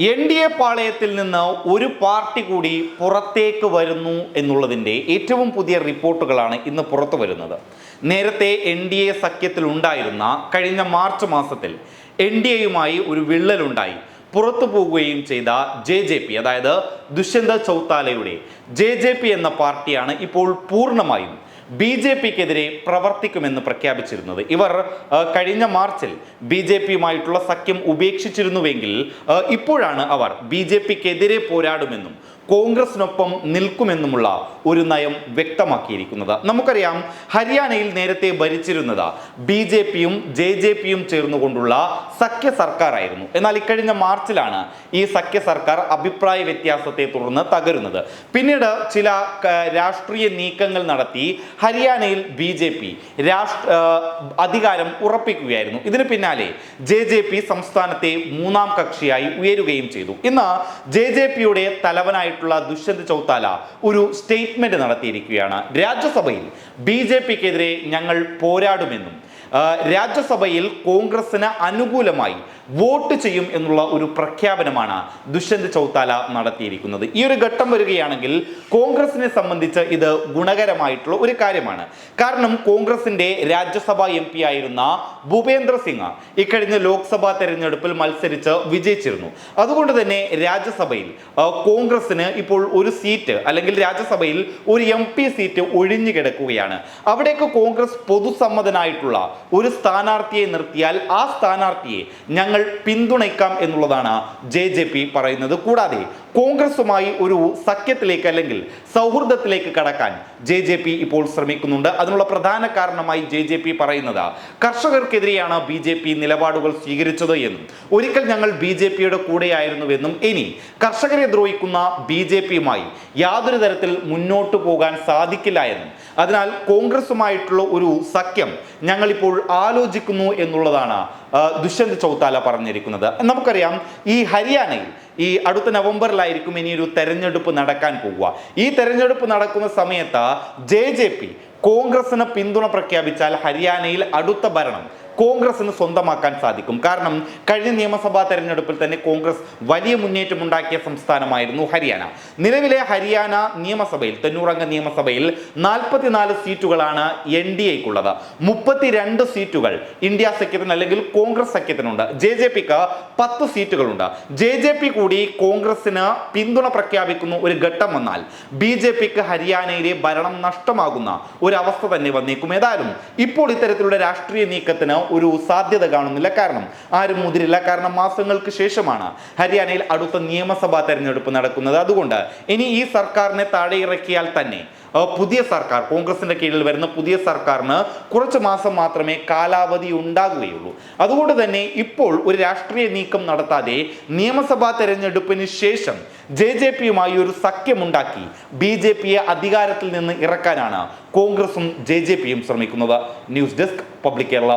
N D A പാളയത്തിൽ നിന്ന് ഒരു പാർട്ടി കൂടി പുറത്തേക്ക് വരുന്നു എന്നുള്ളതിന്റെ ഏറ്റവും പുതിയ റിപ്പോർട്ടുകളാണ് ഇന്ന് പുറത്തു വരുന്നത്. നേരത്തെ എൻ ഡി എ സഖ്യത്തിലുണ്ടായിരുന്ന കഴിഞ്ഞ മാർച്ച് മാസത്തിൽ എൻ ഡി എയുമായി ഒരു വിള്ളലുണ്ടായി. പുറത്തു പോവുകയും ചെയ്ത ജെ ജെ പി അതായത് ദുഷ്യന്ത ചൗത്താലയുടെ ജെ ജെ പി എന്ന പാർട്ടിയാണ് ഇപ്പോൾ പൂർണമായും ബി ജെ പിക്കെതിരെ പ്രവർത്തിക്കുമെന്ന് പ്രഖ്യാപിച്ചിരുന്നത്. ഇവർ കഴിഞ്ഞ മാർച്ചിൽ ബി ജെ പിയുമായിട്ടുള്ള സഖ്യം ഉപേക്ഷിച്ചിരുന്നുവെങ്കിൽ ഇപ്പോഴാണ് അവർ ബി ജെ പിക്കെതിരെ പോരാടുമെന്നും കോൺഗ്രസിനൊപ്പം നിൽക്കുമെന്നുമുള്ള ഒരു നയം വ്യക്തമാക്കിയിരിക്കുന്നത്. നമുക്കറിയാം ഹരിയാനയിൽ നേരത്തെ ഭരിച്ചിരുന്നത് ബി ജെ പിയും ജെ ജെ പിയും ചേർന്നുകൊണ്ടുള്ള സഖ്യ സർക്കാരായിരുന്നു. എന്നാൽ ഇക്കഴിഞ്ഞ മാർച്ചിലാണ് ഈ സഖ്യ സർക്കാർ അഭിപ്രായ വ്യത്യാസത്തെ തുടർന്ന് തകരുന്നത്. പിന്നീട് ചില രാഷ്ട്രീയ നീക്കങ്ങൾ നടത്തി ഹരിയാനയിൽ ബി ജെ പി രാഷ്ട്ര അധികാരം ഉറപ്പിക്കുകയായിരുന്നു. ഇതിന് പിന്നാലെ ജെ ജെ പി സംസ്ഥാനത്തെ മൂന്നാം കക്ഷിയായി ഉയരുകയും ചെയ്തു. ഇന്ന് ജെ ജെ പിയുടെ തലവനായിട്ടുള്ള ദുഷ്യന്ത് ചൗത്താല ഒരു സ്റ്റേറ്റ്മെന്റ് നടത്തിയിരിക്കുകയാണ്. രാജ്യസഭയിൽ ബി ജെ പിക്കെതിരെ ഞങ്ങൾ പോരാടുമെന്നും രാജ്യസഭയിൽ കോൺഗ്രസിന് അനുകൂലമായി വോട്ട് ചെയ്യും എന്നുള്ള ഒരു പ്രഖ്യാപനമാണ് ദുഷ്യന്ത് ചൗത്താല നടത്തിയിരിക്കുന്നത്. ഈ ഒരു ഘട്ടം വരികയാണെങ്കിൽ കോൺഗ്രസിനെ സംബന്ധിച്ച് ഇത് ഗുണകരമായിട്ടുള്ള ഒരു കാര്യമാണ്. കാരണം കോൺഗ്രസിന്റെ രാജ്യസഭാ എം പി ആയിരുന്ന ഭൂപേന്ദ്ര സിംഗ് ഇക്കഴിഞ്ഞ ലോക്സഭാ തെരഞ്ഞെടുപ്പിൽ മത്സരിച്ച് വിജയിച്ചിരുന്നു. അതുകൊണ്ട് തന്നെ രാജ്യസഭയിൽ കോൺഗ്രസിന് ഇപ്പോൾ ഒരു സീറ്റ് അല്ലെങ്കിൽ രാജ്യസഭയിൽ ഒരു എം സീറ്റ് ഒഴിഞ്ഞു കിടക്കുകയാണ്. അവിടേക്ക് കോൺഗ്രസ് പൊതുസമ്മതനായിട്ടുള്ള ഒരു സ്ഥാനാർത്ഥിയെ നിർത്തിയാൽ ആ സ്ഥാനാർത്ഥിയെ ഞങ്ങൾ പിന്തുണയ്ക്കാം എന്നുള്ളതാണ് ജെ പറയുന്നത്. കൂടാതെ കോൺഗ്രസുമായി ഒരു സഖ്യത്തിലേക്ക് അല്ലെങ്കിൽ സൗഹൃദത്തിലേക്ക് കടക്കാൻ ജെ ജെ പി ഇപ്പോൾ ശ്രമിക്കുന്നുണ്ട്. അതിനുള്ള പ്രധാന കാരണമായി ജെ ജെ പി പറയുന്നത് കർഷകർക്കെതിരെയാണ് ബി ജെ പി നിലപാടുകൾ സ്വീകരിച്ചത് എന്നും ഒരിക്കൽ ഞങ്ങൾ ബി ജെ പിയുടെ കൂടെയായിരുന്നുവെന്നും ഇനി കർഷകരെ ദ്രോഹിക്കുന്ന ബി ജെ പിയുമായി യാതൊരു തരത്തിൽ മുന്നോട്ട് പോകാൻ സാധിക്കില്ല എന്നും അതിനാൽ കോൺഗ്രസുമായിട്ടുള്ള ഒരു സഖ്യം ഞങ്ങളിപ്പോൾ ആലോചിക്കുന്നു എന്നുള്ളതാണ് ദുഷ്യന്ത് ചൗത്താല പറഞ്ഞിരിക്കുന്നത്. നമുക്കറിയാം ഈ ഹരിയാനയിൽ ഈ അടുത്ത നവംബറിലായിരിക്കും ഇനി ഒരു തെരഞ്ഞെടുപ്പ് നടക്കാൻ പോവുക. ഈ തെരഞ്ഞെടുപ്പ് നടക്കുന്ന സമയത്ത് ജെ ജെ പി കോൺഗ്രസിന് പിന്തുണ പ്രഖ്യാപിച്ചാൽ ഹരിയാനയിൽ അടുത്ത ഭരണം. കോൺഗ്രസിന് സ്വന്തമാക്കാൻ സാധിക്കും. കാരണം കഴിഞ്ഞ നിയമസഭാ തെരഞ്ഞെടുപ്പിൽ തന്നെ കോൺഗ്രസ് വലിയ മുന്നേറ്റം ഉണ്ടാക്കിയ സംസ്ഥാനമായിരുന്നു ഹരിയാന. നിലവിലെ ഹരിയാന നിയമസഭയിൽ തൊണ്ണൂറംഗ നിയമസഭയിൽ നാൽപ്പത്തിനാല് സീറ്റുകളാണ് എൻ ഡി എക്കുള്ളത്. മുപ്പത്തിരണ്ട് സീറ്റുകൾ ഇന്ത്യ സഖ്യത്തിന് അല്ലെങ്കിൽ കോൺഗ്രസ് സഖ്യത്തിനുണ്ട്. ജെ ജെ പിക്ക് പത്ത് സീറ്റുകളുണ്ട്. ജെ ജെ പി കൂടി കോൺഗ്രസിന് പിന്തുണ പ്രഖ്യാപിക്കുന്ന ഒരു ഘട്ടം വന്നാൽ ബി ജെ പിക്ക് ഹരിയാനയിലെ ഭരണം നഷ്ടമാകുന്ന ഒരു അവസ്ഥ തന്നെ വന്നേക്കും. ഏതായാലും ഇപ്പോൾ ഇത്തരത്തിലുള്ള രാഷ്ട്രീയ നീക്കത്തിന് ഒരു സാധ്യത കാണുന്നില്ല. കാരണം ആരും മുതിരില്ല. കാരണം മാസങ്ങൾക്ക് ശേഷമാണ് ഹരിയാനയിൽ അടുത്ത നിയമസഭാ തെരഞ്ഞെടുപ്പ് നടക്കുന്നത്. അതുകൊണ്ട് ഇനി ഈ സർക്കാരിനെ താഴെ ഇറക്കിയാൽ തന്നെ പുതിയ സർക്കാർ കോൺഗ്രസിന്റെ കീഴിൽ വരുന്ന പുതിയ സർക്കാരിന് കുറച്ച് മാസം മാത്രമേ കാലാവധി ഉണ്ടാകുകയുള്ളൂ. അതുകൊണ്ട് തന്നെ ഇപ്പോൾ ഒരു രാഷ്ട്രീയ നീക്കം നടത്താതെ നിയമസഭാ തെരഞ്ഞെടുപ്പിന് ശേഷം ജെ ജെ പിയുമായി ഒരു സഖ്യമുണ്ടാക്കി ബി ജെ പിയെ അധികാരത്തിൽ നിന്ന് ഇറക്കാനാണ് കോൺഗ്രസും ജെ ജെ പിയും ശ്രമിക്കുന്നത്. News desk public Kerala.